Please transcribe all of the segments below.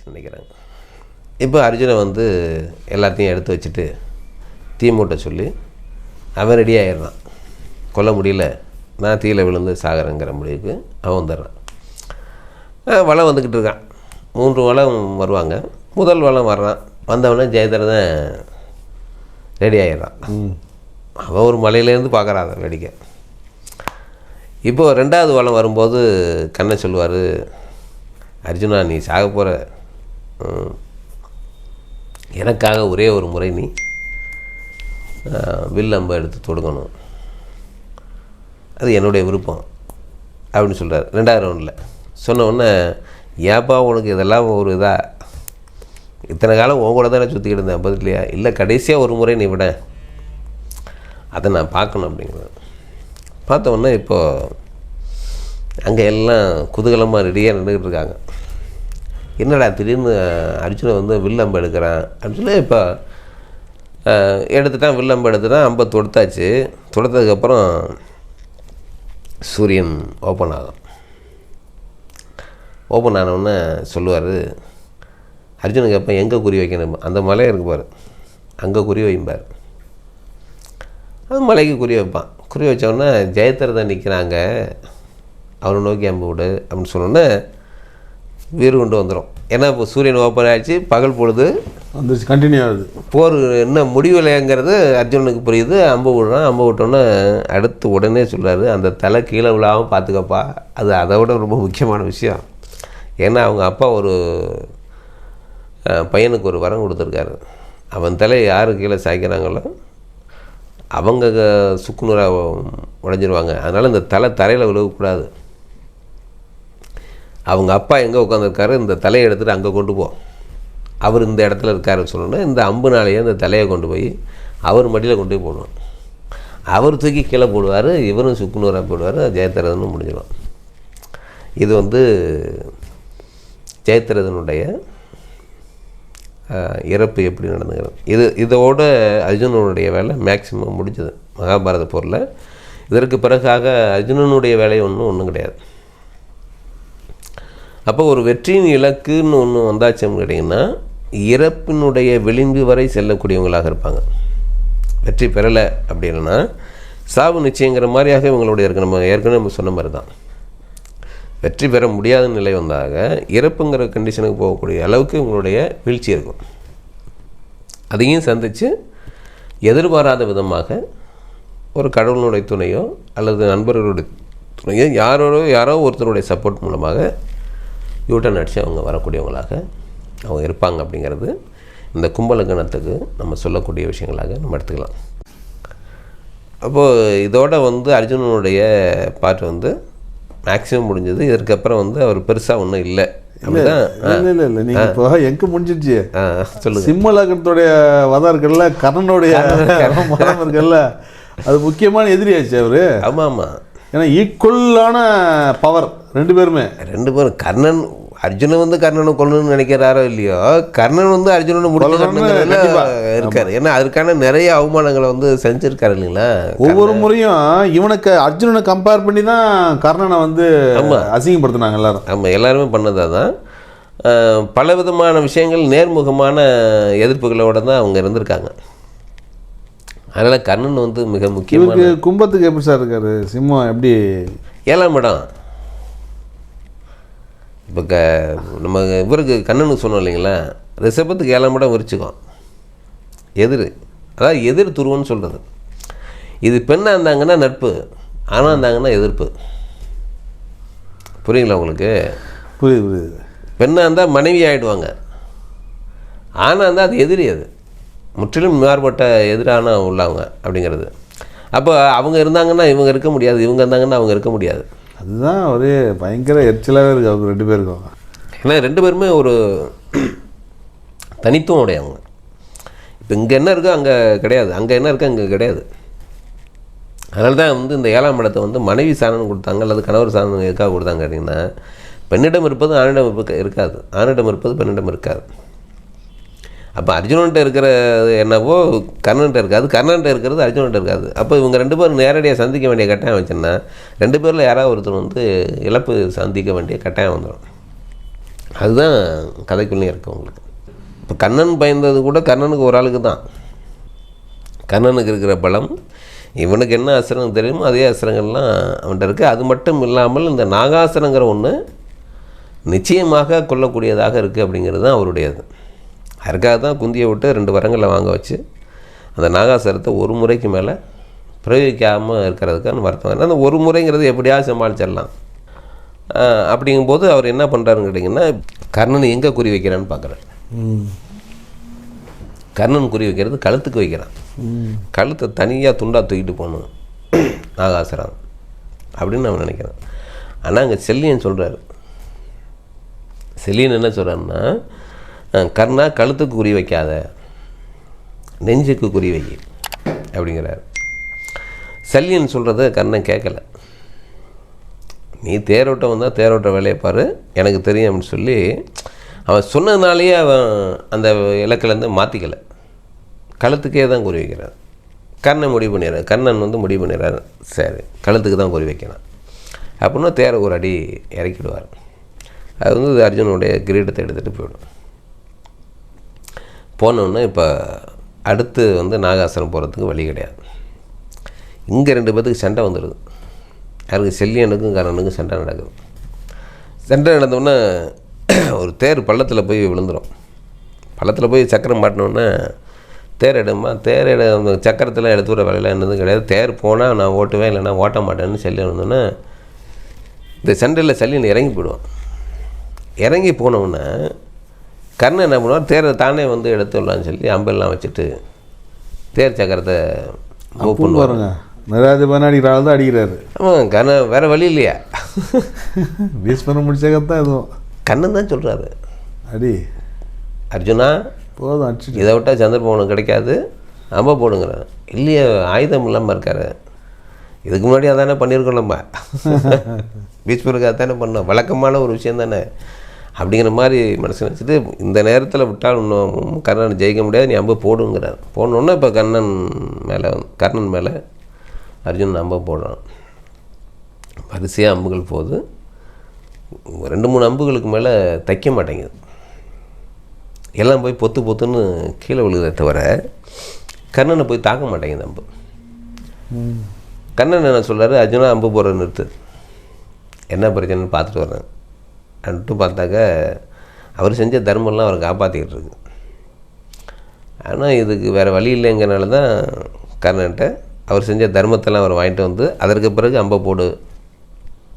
ஆயிடுச்சுன்னு நினைக்கிறாங்க இப்போ அர்ஜுனை வந்து எல்லாத்தையும் எடுத்து வச்சுட்டு தீ மூட்ட சொல்லி அவன் ரெடி ஆயிடுறான். கொல்ல முடியல. நான் தீயில விழுந்து சாகிறேங்கிற முடிவுக்கு அவன் வந்துடுறான். வளம் வந்துக்கிட்டு இருக்கான். மூன்று வளம் வருவாங்க. முதல் வளம் வர்றான். வந்தவொடனே ஜெயதரன் ரெடி ஆயிடுறான். அவன் ஒரு மலையிலேருந்து பார்க்குறான் அதை வேடிக்கை. இப்போது ரெண்டாவது வளம் வரும்போது கண்ணை சொல்லுவார் அர்ஜுனா நீ சாக போகிற எனக்காக ஒரே ஒரு முறை நீ வில் அம்பை எடுத்து தொடுக்கணும். அது என்னுடைய விருப்பம் அப்படின்னு சொல்கிறார் ரெண்டாவது ரவுண்டில் சொன்ன உடனே ஏப்பா உனக்கு இதெல்லாம் ஒரு இதாக இத்தனை காலம் உன் கூட தானே சுற்றிக்கிட்டு இருந்தேன் பதிலையா இல்லை கடைசியாக ஒரு முறை நீ விட. அதை நான் பார்க்கணும் அப்படிங்கிறது பார்த்த உடனே இப்போது அங்கே எல்லாம் குதூகலமாக ரெடியாக நின்றுக்கிட்டு இருக்காங்க. என்னடா திடீர்னு அர்ஜுனை வந்து வில்லம்பு எடுக்கிறான்? அப்படின்னு சொல்லி இப்போ எடுத்துட்டான் வில்லம்பு எடுத்துட்டான் அம்பை தொடுத்தாச்சு. தொடுத்ததுக்கப்புறம் சூரியன் ஓப்பன் ஆகும். ஓப்பன் ஆனவுடனே சொல்லுவார் அர்ஜுனுக்கு எப்போ எங்கே குறி வைக்கணும்? அந்த மலை இருக்குப்பார் அங்கே குறி வைப்பார் அது மலைக்கு குறி வைப்பான். குறி வச்ச உடனே ஜெயத்திரதை நிற்கிறாங்க அவனை நோக்கி அம்பு விடு அப்படின்னு சொன்னோன்னே வீறு கொண்டு வந்துடும் ஏன்னா இப்போ சூரியன் ஓப்பன் ஆயிடுச்சு பகல் பொழுது வந்துருச்சு கண்டினியூ ஆகுது. போர் என்ன முடிவில்லைங்கிறது அர்ஜுனனுக்கு புரியுது. அம்பு விடுறான் அம்பு விட்டோன்னே அடுத்து உடனே சொல்றாரு அந்த தலை கீழே விழாமல் பார்த்துக்கப்பா. அது அதை விட ரொம்ப முக்கியமான விஷயம். ஏன்னா அவங்க அப்பா ஒரு பையனுக்கு ஒரு வரம் கொடுத்துருக்காரு. அவன் தலையை யார் கீழே சாய்க்கிறாங்களோ அவங்க சுக்குநூறாக உடஞ்சிருவாங்க. அதனால் இந்த தலை தரையில் விழுகக்கூடாது அவங்க அப்பா எங்கே உட்காந்துருக்காரு இந்த தலையை எடுத்துகிட்டு அங்கே கொண்டு போ. அவர் இந்த இடத்துல இருக்காருன்னு சொன்னோன்னே இந்த அம்புனாலேயே இந்த தலையை கொண்டு போய் அவர் மடியில் கொண்டு போய் போடணும். அவர் தூக்கி கீழே போடுவார் இவரும் சுக்குநூறாக போடுவார் ஜெயத்திரதனும் முடிஞ்சிடும். இது வந்து ஜெயத்திரதனுடைய இறப்பு எப்படி நடந்துக்கிறது இது இதோட அர்ஜுனனுடைய வேலை மேக்சிமம் முடிஞ்சது மகாபாரத போரில். இதற்கு பிறகாக அர்ஜுனனுடைய வேலை ஒன்றும் ஒன்றும் கிடையாது. அப்போ ஒரு வெற்றியின் இலக்குன்னு ஒன்று வந்தாச்சுன்னு கேட்டிங்கன்னா இறப்பினுடைய விளிம்பு வரை செல்லக்கூடியவங்களாக இருப்பாங்க. வெற்றி பெறலை அப்படின்னா சாவு நிச்சயங்கிற மாதிரியாக இவங்களுடைய இருக்கு. நம்ம ஏற்கனவே நம்ம சொன்ன மாதிரி தான் வெற்றி பெற முடியாத நிலை வந்தாக இறப்புங்கிற கண்டிஷனுக்கு போகக்கூடிய அளவுக்கு இவங்களுடைய வீழ்ச்சி இருக்கும். அதையும் சந்தித்து எதிர்பாராத விதமாக ஒரு கடவுளுடைய துணையோ அல்லது நண்பர்களுடைய துணையோ யாரோ யாரோ ஒருத்தருடைய சப்போர்ட் மூலமாக யூட்டன் அடித்து அவங்க வரக்கூடியவங்களாக அவங்க இருப்பாங்க அப்படிங்கிறது இந்த கும்பலக்கணத்துக்கு நம்ம சொல்லக்கூடிய விஷயங்களாக நம்ம எடுத்துக்கலாம். அப்போது இதோட வந்து அர்ஜுனனுடைய பாட்டு வந்து மேக்ஸிமம் முடிஞ்சது. இதற்கப்புறம் வந்து அவர் பெருசாக ஒன்றும் இல்லை. இல்லை இல்லை இல்லை நீங்கள் இப்போ எங்கே முடிஞ்சிருச்சு? சொல்லுங்க. சிம்மலகனத்துடைய வதம் இருக்குல்ல கர்ணனுடைய இருக்குல்ல அது முக்கியமான எதிரியாச்சு அவரு. ஆமாம். ஆமாம் ஏன்னா ஈக்குவலான பவர் ரெண்டு பேருமே. ரெண்டு பேரும் கர்ணன் அர்ஜுனன் வந்து கர்ணனை கொல்லணும்னு நினைக்கிறாரோ இல்லையோ கர்ணன் வந்து அர்ஜுனனை முடிச்சு கொல்லணும்னு கட்டணுங்கிறதுல கண்டிப்பா. இருக்காரு. ஏன்னா அதுக்கான நிறைய அவமானங்களை வந்து செஞ்சிருக்காரு இல்லைங்களா? ஒவ்வொரு முறையும் இவனுக்கு அர்ஜுனனை கம்பேர் பண்ணி தான் கர்ணனை வந்து அசிங்கப்படுத்தினாங்க எல்லாரும். ஆமாம் எல்லாருமே பண்ணதாக தான் பல விதமான விஷயங்கள் நேர்முகமான எதிர்ப்புகளோட தான் அவங்க இருந்திருக்காங்க. அதனால் கர்ணன் வந்து மிக முக்கியமான இவருக்கு கும்பத்துக்கு எப்படி சார் இருக்காரு? சிம்மம் எப்படி? ஏழாம் இடம். இப்போ க நம்ம இவருக்கு கண்ணனுக்கு சொன்னோம் இல்லைங்களா? ரிஷபத்துக்கு ஏழாம் இடம் விரிச்சுக்கும் எதிர் அதாவது எதிர் துருவன்னு சொல்கிறது இது பெண்ணாக இருந்தாங்கன்னா நட்பு ஆணாக இருந்தாங்கன்னா எதிர்ப்பு. புரியுங்களா உங்களுக்கு? புரியுது புரியுது. பெண்ணாக இருந்தால் மனைவி ஆகிடுவாங்க ஆணாக இருந்தால் அது எதிரி அது. முற்றிலும் மாறுபட்ட எதிரான உள்ளவங்க அப்படிங்கிறது. அப்போ அவங்க இருந்தாங்கன்னா இவங்க இருக்க முடியாது இவங்க இருந்தாங்கன்னா அவங்க இருக்க முடியாது. அதுதான் ஒரே பயங்கர எரிச்சலாகவே இருக்குது அவங்க ரெண்டு பேருக்கும். ஏன்னா ரெண்டு பேருமே ஒரு தனித்துவம் உடையவங்க. இப்போ இங்கே என்ன இருக்கோ அங்கே கிடையாது. அங்கே என்ன இருக்கோ அங்கே கிடையாது. அதனால தான் வந்து இந்த ஏழாம் இடத்தை வந்து மனைவி சாணம் கொடுத்தாங்க அல்லது கணவர் சாணம் எதுக்காக கொடுத்தாங்க அப்படின்னா பெண்ணிடம் இருப்பது ஆணிடம் இருக்க- இருக்காது. ஆணிடம் இருப்பது பெண்ணிடம் இருக்காது. அப்போ அர்ஜுனன்ட்ட இருக்கிறது என்னவோ கர்ணன்ட்ட இருக்காது. கர்ணன்ட்ட இருக்கிறது அர்ஜுனன்ட்ட இருக்காது. அப்போ இவங்க ரெண்டு பேரும் நேரடியாக சந்திக்க வேண்டிய கட்டாயம் வச்சுன்னா ரெண்டு பேரில் யாராவது ஒருத்தர் வந்து இழப்பு சந்திக்க வேண்டிய கட்டாயம் வந்துடும் அதுதான் கதைக்குள்ளேயும் இருக்கு உங்களுக்கு. இப்போ கண்ணன் பயந்தது கூட கண்ணனுக்கு ஒரு ஆளுக்கு தான். கண்ணனுக்கு இருக்கிற பலம் இவனுக்கு என்ன அஸ்திரம் தெரியுமோ அதே அஸ்திரங்கள்லாம் அவன்கிட்ட இருக்குது அது மட்டும் இல்லாமல் இந்த நாகாசனங்கிற ஒன்று நிச்சயமாக கொல்லக்கூடியதாக இருக்குது அப்படிங்கிறது தான் அவருடையது. அதுக்காக தான் குந்தியை விட்டு ரெண்டு வரங்களை வாங்க வச்சு அந்த நாகாசரத்தை ஒரு முறைக்கு மேலே பிரயோகிக்காமல் இருக்கிறதுக்கான வருத்தம். அந்த ஒரு முறைங்கிறது எப்படியாவது சமாளிச்சிடலாம். அப்படிங்கும்போது அவர் என்ன பண்ணுறாருன்னு கேட்டிங்கன்னா கர்ணன் எங்கே குறி வைக்கிறான்னு பார்க்குறாரு. கர்ணன் குறி வைக்கிறது கழுத்துக்கு வைக்கிறான். கழுத்தை தனியாக துண்டாக தூக்கிட்டு போகணும். நாகாசுரம் அப்படின்னு அவன் நினைக்கிறான். ஆனால் அங்கே செல்லியன் சொல்கிறாரு செல்லியன் என்ன சொல்கிறாருன்னா கர்ணா கழுத்துக்கு குறி வைக்காத நெஞ்சுக்கு குறி வை அப்படிங்கிறாரு. செல்லியன் சொல்கிறத கர்ணன் கேட்கல. நீ தேரோட்டம் வந்தால் தேரோட்ட வேலையை பாரு எனக்கு தெரியும் அப்படின்னு சொல்லி அவன் சொன்னதுனாலேயே அவன் அந்த இலக்கிலேருந்து மாற்றிக்கலை கழுத்துக்கே தான் குறி வைக்கிறான் கண்ணை முடிவு பண்ணிடுறான் கண்ணன் வந்து முடிவு பண்ணிடுறாரு. சரி கழுத்துக்கு தான் குறி வைக்கிறான் அப்படின்னா தேரை ஒரு அடி இறக்கிடுவார். அது வந்து அர்ஜுனுடைய கிரீடத்தை எடுத்துகிட்டு போயிடும். போனோன்னா இப்போ அடுத்து வந்து நாகாசனம் போகிறதுக்கு வழி கிடையாது. இங்கே ரெண்டு பேத்துக்கு சண்டை வந்துடுது. யாருக்கு செல்லியனுக்கும் கரனுக்கும் சண்டை நடக்குது. சண்டை நடந்தோடனே ஒரு தேர் பள்ளத்தில் போய் விழுந்துடும் பள்ளத்தில் போய் சக்கரம் மாட்டினோன்னே தேர் எடுமா? தேர் எடு அந்த சக்கரத்தில் எடுத்து விட வேலையில் என்னதும் கிடையாது. தேர் போனால் நான் ஓட்டுவேன் இல்லைன்னா ஓட்ட மாட்டேன்னு செல்லியன் வந்தோன்னே இந்த சண்டையில் செல்லியன் இறங்கி போயிடுவான். இறங்கி போனவுடனே கர்ணன் என்ன பண்ணுவார்? தேரை தானே வந்து எடுத்து விடலான்னு சொல்லி அம்பெல்லாம் வச்சுட்டு தேர் சக்கரத்தை மூவ் பூ பாருங்க நிராதிபதி அடிக்கிற ஆள் தான் அடிக்கிறாரு. ஆமாம் கர்ணன் வேறு வழி இல்லையா? பீஸ்மரம் முடிச்சாக்கத்தான் எதுவும் கண்ணன் தான் சொல்கிறாரு அடி. அர்ஜுனா போதும் அடிச்சுட்டு இதை விட்டால் சந்திரபவனும் கிடைக்காது. அம்ப போடுங்கிறேன் இல்லையே ஆயுதம் இல்லாமல் இருக்காரு. இதுக்கு முன்னாடி அதானே பண்ணியிருக்கோம் நம்ம பீச்பூருக்கு அதானே பண்ணோம். வழக்கமான ஒரு விஷயம் தானே. அப்படிங்கிற மாதிரி மனசு நினச்சிட்டு இந்த நேரத்தில் விட்டால் இன்னும் கர்ணன் ஜெயிக்க முடியாது நீ அம்பு போடுங்கிறார். போடணுன்னா இப்போ கர்ணன் மேலே கர்ணன் மேலே அர்ஜுனன் அம்பை போடுறான். வரிசையாக அம்புகள் போகுது ரெண்டு மூணு அம்புகளுக்கு மேலே தைக்க மாட்டேங்குது. எல்லாம் போய் பொத்து பொத்துன்னு கீழே விழுகிறத தவிர கண்ணனை போய் தாக்க மாட்டேங்குது அம்பு. கண்ணன் என்ன சொல்றாரு? அர்ஜுனா அம்பு போகிற நிறுத்து. என்ன பிரச்சனைன்னு பார்த்துட்டு வரேன் அப்படின்ட்டு பார்த்தாக்க அவர் செஞ்ச தர்மம்லாம் அவர் காப்பாற்றிக்கிட்டு இருக்கு ஆனால் இதுக்கு வேறு வழி இல்லைங்கிறனால தான் கர்ணன்ட்ட அவர் செஞ்ச தர்மத்தெல்லாம் அவர் வாங்கிட்டு வந்து அதற்கு பிறகு அம்பை போடு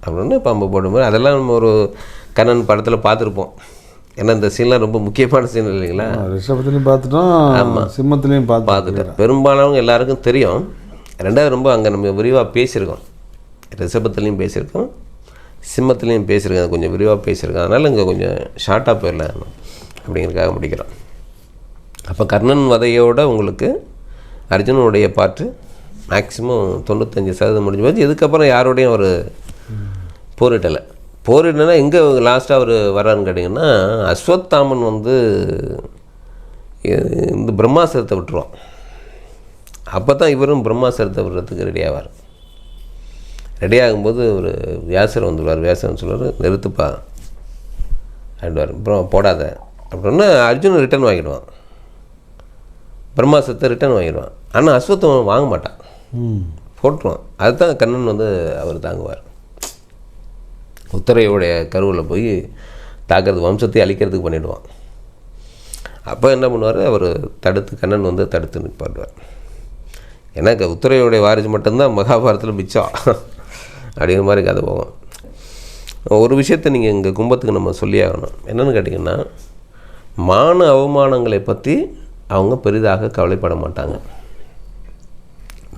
அப்படின்னு இப்போ அம்பை போடும்போது அதெல்லாம் நம்ம ஒரு கண்ணன் படத்தில் பார்த்துருப்போம். ஏன்னா இந்த சீன்லாம் ரொம்ப முக்கியமான சீன் இல்லைங்களா? ரிஷபத்துலையும் பார்த்துட்டோம் சிம்மத்துலேயும் பார்த்து பார்த்துட்டேன் பெரும்பாலானவங்க எல்லாருக்கும் தெரியும். ரெண்டாவது ரொம்ப அங்கே நம்ம விரிவாக பேசியிருக்கோம். ரிஷபத்துலேயும் பேசியிருக்கோம். சிம்மத்துலேயும் பேசியிருக்கேன் கொஞ்சம் விரிவாக பேசியிருக்கேன் அதனால் இங்கே கொஞ்சம் ஷார்ட்டாக போயிடலாம் அப்படிங்கிறதுக்காக முடிக்கிறோம். அப்போ கர்ணன் வதையோட உங்களுக்கு அர்ஜுனனுடைய பாட்டு மேக்ஸிமம் தொண்ணூத்தஞ்சு சதவீதம் முடிஞ்சு போச்சு. இதுக்கப்புறம் யாரோடையும் அவர் போரிட்டலை. போரிட்டனா எங்கே லாஸ்ட்டாக அவர் வர்றான்னு கேட்டிங்கன்னா அஸ்வத்தாமன் வந்து இந்த பிரம்மாசரத்தை விட்டுருவான். அப்போ தான் இவரும் பிரம்மாஸ்திரத்தை விடுறதுக்கு ரெடி ஆவார். ரெடி ஆகும்போது ஒரு வியாசர் வந்துடுவார் வியாசர் சொல்லுவார் நிறுத்துப்பா. அப்படின்வார் அப்புறம் போடாத. அப்படின்னா அர்ஜுனன் ரிட்டர்ன் வாங்கிடுவான். பிரம்மாஸ்திரத்தை ரிட்டர்ன் வாங்கிடுவான். ஆனால் அஸ்வத்தம் வாங்க மாட்டான். போட்டுருவான். அதுதான் கண்ணன் வந்து அவர் தாங்குவார். உத்தரையோடைய கருவில் போய் தாக்குறது வம்சத்தை அழிக்கிறதுக்கு பண்ணிடுவான். அப்போ என்ன பண்ணுவார்? அவர் தடுத்து கண்ணன் வந்து தடுத்து நிற்பாடுவார் ஏன்னா க- உத்தரையோடைய வாரிசு மட்டும்தான் மகாபாரதத்தில் மிச்சம். அப்படிங்கிற மாதிரி கதை போகும். ஒரு விஷயத்தை நீங்கள் இங்கே கும்பத்துக்கு நம்ம சொல்லி ஆகணும். என்னென்னு கேட்டிங்கன்னா மான அவமானங்களை பற்றி அவங்க பெரிதாக கவலைப்பட மாட்டாங்க.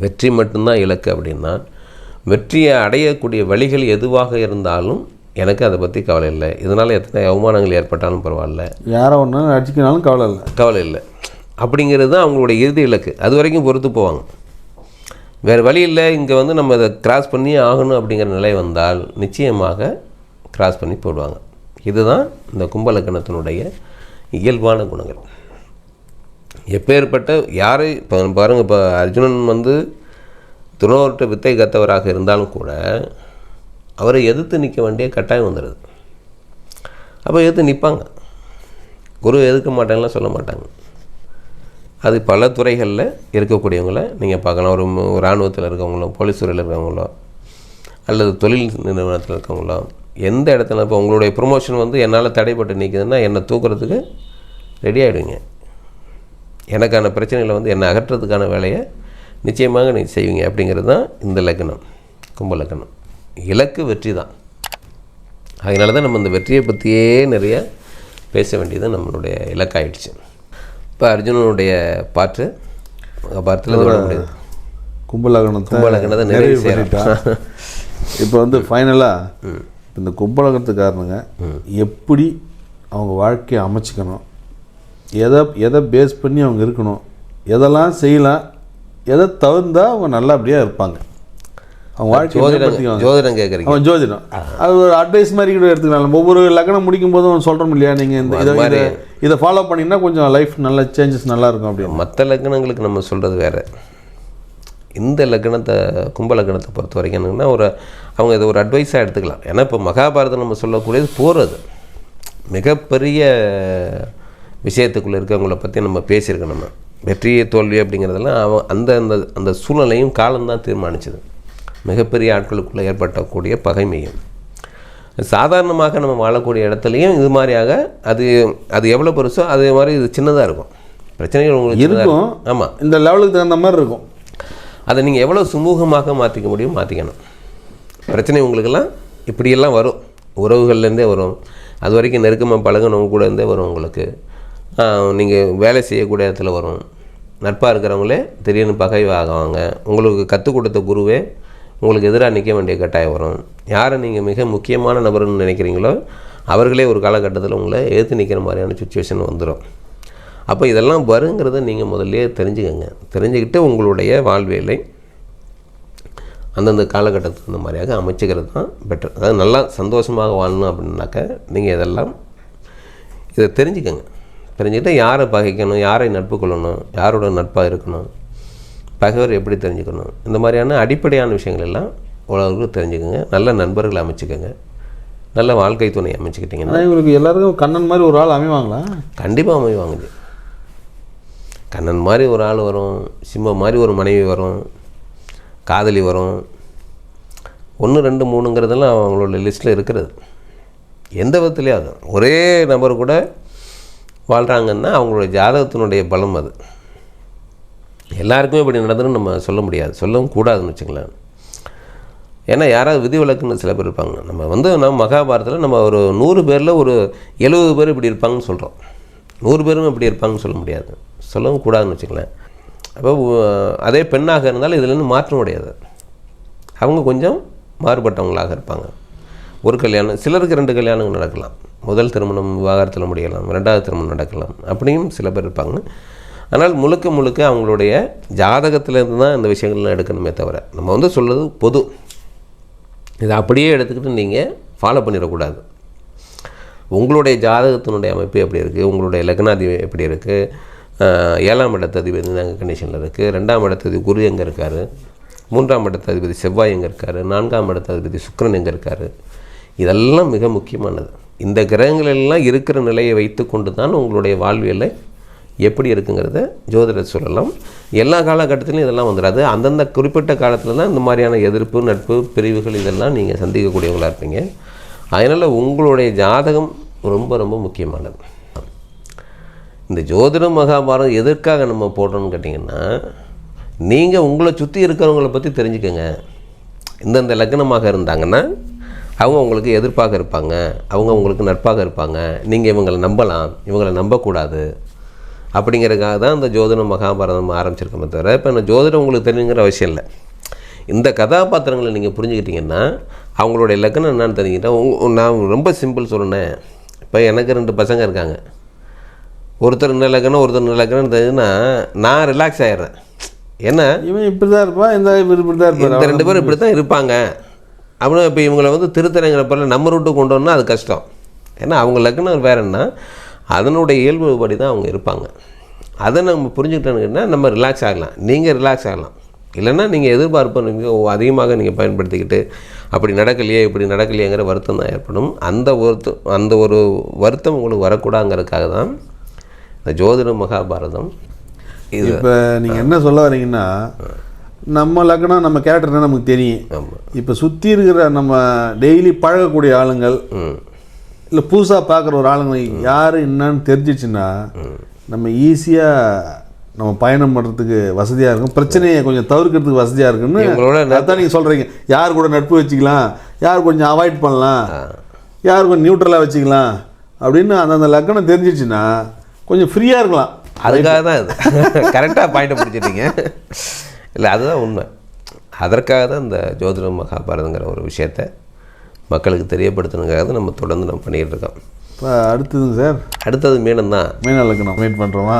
வெற்றி மட்டும்தான் இலக்கு அப்படின்னா வெற்றியை அடையக்கூடிய வழிகள் எதுவாக இருந்தாலும் எனக்கு அதை பற்றி கவலை இல்லை. இதனால் எத்தனை அவமானங்கள் ஏற்பட்டாலும் பரவாயில்ல. யாரை ஒன்று அடிச்சுக்கினாலும் கவலை இல்லை. கவலை இல்லை. அப்படிங்கிறது தான் அவங்களுடைய இறுதி இலக்கு. அது வரைக்கும் பொறுத்து போவாங்க. வேறு வழி இல்லை இங்கே வந்து நம்ம இதை கிராஸ் பண்ணி ஆகணும் அப்படிங்கிற நிலை வந்தால் நிச்சயமாக கிராஸ் பண்ணி போடுவாங்க. இதுதான் இந்த கும்பலக்கணத்தினுடைய இயல்பான குணங்கள். எப்பேற்பட்ட யாரை இப்போ பாருங்கள் இப்போ அர்ஜுனன் வந்து துணவர்கிட்ட வித்தை கத்தவராக இருந்தாலும் கூட அவரை எதிர்த்து நிற்க வேண்டிய கட்டாயம் வந்துடுது. அப்போ எதிர்த்து நிற்பாங்க. குரு எதிர்க்க மாட்டாங்கலாம் சொல்ல மாட்டாங்க. அது பல துறைகளில் இருக்கக்கூடியவங்கள நீங்கள் பார்க்கலாம். ஒரு இராணுவத்தில் இருக்கவங்களோ போலீஸ் துறையில் இருக்கவங்களோ அல்லது தொழில் நிறுவனத்தில் இருக்கவங்களோ எந்த இடத்துல இப்போ உங்களுடைய ப்ரொமோஷன் வந்து என்னால் தடைப்பட்டு நிற்குதுன்னா என்னை தூக்குறதுக்கு ரெடி ஆகிடுங்க எனக்கான பிரச்சனைகளை வந்து என்னை அகற்றுறதுக்கான வேலையை நிச்சயமாக நீங்கள் செய்வீங்க. அப்படிங்கிறது தான் இந்த லக்னம் கும்ப லக்னம் இலக்கு வெற்றி தான். அதனால தான் நம்ம இந்த வெற்றியை பற்றியே நிறைய பேச வேண்டியது நம்மளுடைய இலக்காயிடுச்சு. இப்போ அர்ஜுனனுடைய பாட்டு விட முடியாது. கும்பலகணத்தை கும்பலகணத்தை நிறைவு செய்யறோம். இப்போ வந்து ஃபைனலாக இந்த கும்பலகணத்துக்காரனுங்க எப்படி அவங்க வாழ்க்கையை அமைச்சிக்கணும்? எதை எதை பேஸ் பண்ணி அவங்க இருக்கணும்? எதெல்லாம் செய்யலாம்? எதை தவிர்ந்தா அவங்க நல்லபடியாக இருப்பாங்க? அவங்க வாழ்க்கையை ஜோதிடம் கேட்குறீங்க அவன் ஜோதிடம். அது ஒரு அட்வைஸ் மாதிரி கூட எடுத்துக்கலாம். ஒவ்வொரு லக்னம் முடிக்கும் போதும் சொல்கிறோம் இல்லையா? நீங்கள் இந்த இதை இதை ஃபாலோ பண்ணிங்கன்னா கொஞ்சம் லைஃப் நல்ல சேஞ்சஸ் நல்லா இருக்கும் அப்படின்னு. மற்ற லக்னங்களுக்கு நம்ம சொல்கிறது வேறு. இந்த லக்னத்தை கும்ப லக்னத்தை பொறுத்த வரைக்கும் என்னன்னா ஒரு அவங்க இதை ஒரு அட்வைஸாக எடுத்துக்கலாம். ஏன்னா இப்போ மகாபாரதம் நம்ம சொல்லக்கூடியது போகிறது மிகப்பெரிய விஷயத்துக்குள்ளே இருக்கவங்கள பற்றி நம்ம பேசியிருக்கோம் நம்ம. வெற்றி தோல்வி அப்படிங்கிறதெல்லாம் அவன் அந்த அந்த அந்த சூழ்நிலையும் காலம்தான் தீர்மானிச்சது. மிகப்பெரிய ஆட்களுக்குள்ளே ஏற்பட்டக்கூடிய பகைமையும் சாதாரணமாக நம்ம வாழக்கூடிய இடத்துலையும் இது மாதிரியாக அது அது எவ்வளோ பெருசோ அதே மாதிரி இது சின்னதாக இருக்கும். பிரச்சனைகள் உங்களுக்கு இருக்கும். ஆமாம் இந்த லெவலுக்கு தகுந்த மாதிரி இருக்கும். அதை நீங்கள் எவ்வளோ சுமூகமாக மாற்றிக்க முடியும்? மாற்றிக்கணும் பிரச்சனை உங்களுக்கெல்லாம் இப்படியெல்லாம் வரும். உறவுகள்லேருந்தே வரும். அது வரைக்கும் நெருக்கமாக பழகினவங்க கூட இருந்தே வரும் உங்களுக்கு. நீங்கள் வேலை செய்யக்கூடிய இடத்துல வரும். நட்பாக இருக்கிறவங்களே திடீர்னு பகை ஆகுவாங்க உங்களுக்கு கற்றுக் கொடுத்த குருவே உங்களுக்கு எதிராக நிற்க வேண்டிய கட்டாயம் வரும். யாரை நீங்கள் மிக முக்கியமான நபர்னு நினைக்கிறீங்களோ அவர்களே ஒரு காலகட்டத்தில் உங்களை எதிர்த்து நிற்கிற மாதிரியான சுச்சுவேஷன் வந்துடும் அப்போ இதெல்லாம் வருங்கிறத நீங்கள் முதல்லையே தெரிஞ்சுக்கோங்க. தெரிஞ்சுக்கிட்டு உங்களுடைய வாழ்வியலை அந்தந்த காலகட்டத்துக்கு அந்த மாதிரியாக அமைச்சுக்கிறது தான் பெட்டர் அதாவது நல்லா சந்தோஷமாக வாழணும் அப்படின்னாக்க நீங்கள் இதெல்லாம் இதை தெரிஞ்சுக்கோங்க. தெரிஞ்சுக்கிட்டு யாரை பகைக்கணும் யாரை நட்பு கொள்ளணும் யாரோட நட்பாக இருக்கணும் பகைவர் எப்படி தெரிஞ்சுக்கணும்? இந்த மாதிரியான அடிப்படையான விஷயங்கள் எல்லாம் உலகத்துக்கு தெரிஞ்சுக்கங்க. நல்ல நண்பர்களை அமைச்சுக்கோங்க. நல்ல வாழ்க்கை துணை அமைச்சுக்கிட்டிங்கன்னா இவங்களுக்கு எல்லாருக்கும் கண்ணன் மாதிரி ஒரு ஆள் அமைவாங்களா? கண்டிப்பாக அமைவாங்க. கண்ணன் மாதிரி ஒரு ஆள் வரும் சிம்மம் மாதிரி ஒரு மனைவி வரும் காதலி வரும். ஒன்று ரெண்டு மூணுங்கிறதெல்லாம் அவங்களோட லிஸ்ட்டில் இருக்கிறது. எந்த விதத்துலேயும் அது. ஒரே நபர் கூட வாழ்கிறாங்கன்னா அவங்களோட ஜாதகத்தினுடைய பலம் அது. எல்லாருக்குமே இப்படி நடந்துன்னு நம்ம சொல்ல முடியாது. சொல்லவும் கூடாதுன்னு வச்சுங்களேன் ஏன்னா யாராவது விதி விலக்குன்னு சில பேர் இருப்பாங்க. நம்ம வந்து நம்ம மகாபாரதத்தில் நம்ம ஒரு நூறு பேரில் ஒரு எழுபது பேர் இப்படி இருப்பாங்கன்னு சொல்கிறோம் நூறு பேரும் இப்படி இருப்பாங்கன்னு சொல்ல முடியாது. சொல்லவும் கூடாதுன்னு வச்சுங்களேன் அப்போ அதே பெண்ணாக இருந்தாலும் இதுலேருந்து மாற்ற முடியாது அவங்க கொஞ்சம் மாறுபட்டவங்களாக இருப்பாங்க. ஒரு கல்யாணம் சிலருக்கு ரெண்டு கல்யாணங்கள் நடக்கலாம். முதல் திருமணம் விவாகரத்தில் முடியலாம் ரெண்டாவது திருமணம் நடக்கலாம். அப்படியும் சில பேர் இருப்பாங்க. ஆனால் முழுக்க முழுக்க அவங்களுடைய ஜாதகத்திலேருந்து தான் இந்த விஷயங்கள்லாம் எடுக்கணுமே தவிர நம்ம வந்து சொல்கிறது பொது. இதை அப்படியே எடுத்துக்கிட்டு நீங்கள் ஃபாலோ பண்ணிடக்கூடாது. உங்களுடைய ஜாதகத்தினுடைய அமைப்பு எப்படி இருக்குது உங்களுடைய லக்னாதிபதி எப்படி இருக்குது ஏழாம் இடத்ததிபதி எங்கள் கண்டிஷனில் இருக்குது ரெண்டாம் இடத்ததிபதி குரு எங்கே இருக்கார்? மூன்றாம் இடத்ததிபதி செவ்வாய் எங்கே இருக்கார்? நான்காம் இடத்ததிபதி சுக்கிரன் எங்கே இருக்கார்? இதெல்லாம் மிக முக்கியமானது. இந்த கிரகங்கள் எல்லாம் இருக்கிற நிலையை வைத்து கொண்டு தான் உங்களுடைய வாழ்வியலை எப்படி இருக்குங்கிறத ஜோதிடர் சொல்லலாம். எல்லா காலகட்டத்திலையும் இதெல்லாம் வந்துடாது அந்தந்த குறிப்பிட்ட காலத்தில் தான் இந்த மாதிரியான எதிர்ப்பு நட்பு பிரிவுகள் இதெல்லாம் நீங்கள் சந்திக்கக்கூடியவங்களாக இருப்பீங்க. அதனால் உங்களுடைய ஜாதகம் ரொம்ப ரொம்ப முக்கியமானது. இந்த ஜோதிடம் மகாபாரதம் எதற்காக நம்ம போடுறோம்னு கேட்டிங்கன்னா நீங்கள் உங்களை சுற்றி இருக்கிறவங்கள பற்றி தெரிஞ்சுக்கோங்க. இந்தந்த லக்னமாக இருந்தாங்கன்னா அவங்க உங்களுக்கு எதிர்ப்பாக இருப்பாங்க. அவங்க உங்களுக்கு நட்பாக இருப்பாங்க. நீங்கள் இவங்களை நம்பலாம். இவங்களை நம்பக்கூடாது. அப்படிங்கிறதுக்காக தான் இந்த ஜோதிடம் மகாபாரதம் ஆரம்பிச்சிருக்கோமே தவிர இப்போ இந்த ஜோதிடம் உங்களுக்கு தெரிஞ்சுங்கிற அவசியம் இல்லை. இந்த கதாபாத்திரங்களை நீங்கள் புரிஞ்சுக்கிட்டீங்கன்னா அவங்களுடைய லக்னம் என்னன்னு தெரிஞ்சுக்கிட்டா நான் ரொம்ப சிம்பிள் சொல்லினேன் இப்போ எனக்கு ரெண்டு பசங்க இருக்காங்க. ஒருத்தர் என்ன லக்கணம் ஒருத்தர் என்ன லக்கணம் தெரிஞ்சுன்னா நான் ரிலாக்ஸ் ஆயிடுறேன். என்ன? இவன் இப்படி தான் இருப்பான் இந்த இவர் இப்படி தான் இந்த இருப்பார் ரெண்டு பேரும் இப்படி தான் இருப்பாங்க. அப்படின்னு இப்போ இவங்களை வந்து திருத்தரங்கிற பேரில் நம்ம ரூட்டு கொண்டு வரணும்னா அது கஷ்டம். ஏன்னா அவங்க லக்னம் வேறன்னா அதனுடைய இயல்புபடி தான் அவங்க இருப்பாங்க. அதை நம்ம புரிஞ்சுக்கிட்டோன்னா நம்ம ரிலாக்ஸ் ஆகலாம். நீங்கள் ரிலாக்ஸ் ஆகலாம். இல்லைன்னா நீங்கள் எதிர்பார்ப்பு நீங்கள் அதிகமாக நீங்கள் பயன்படுத்திக்கிட்டு அப்படி நடக்கலையே இப்படி நடக்கலையேங்கிற வருத்தம் தான் ஏற்படும். அந்த வருத்தம் அந்த ஒரு வருத்தம் உங்களுக்கு வரக்கூடாங்கிறதுக்காக தான் இந்த ஜோதிட மகாபாரதம். இது இப்போ நீங்கள் என்ன சொல்ல வரீங்கன்னா நம்ம லக்னம் நம்ம கேரக்டர் நமக்கு தெரியும். இப்போ சுற்றி இருக்கிற நம்ம டெய்லி பழகக்கூடிய ஆளுங்கள் இல்லை புதுசாக பார்க்குற ஒரு ஆளுங்க யார் என்னன்னு தெரிஞ்சிச்சுன்னா நம்ம ஈஸியாக நம்ம பயணம் பண்ணுறதுக்கு வசதியாக இருக்கும். பிரச்சனையை கொஞ்சம் தவிர்க்கிறதுக்கு வசதியாக இருக்குன்னு அதான் நீங்கள் சொல்கிறீங்க யார் கூட நட்பு வச்சுக்கலாம் யார் கொஞ்சம் அவாய்ட் பண்ணலாம் யார் கொஞ்சம் நியூட்ரலாக வச்சுக்கலாம் அப்படின்னு அந்தந்த லக்கணம் தெரிஞ்சிச்சுன்னா கொஞ்சம் ஃப்ரீயாக இருக்கலாம். அதுக்காக தான் இது. கரெக்டாக பாயிண்ட் பிடிச்சிட்டீங்க. இல்லை அதுதான் உண்மை. அதற்காக தான் இந்த ஜோதிட மகாபாரதங்கிற ஒரு விஷயத்தை மக்களுக்கு தெரியப்படுத்தணுங்காக தான் நம்ம தொடர்ந்து நம்ம பண்ணிகிட்டு இருக்கோம். இப்போ அடுத்ததுங்க சார்? அடுத்தது மீனம் தான் மீன மீட் பண்ணுறோமா?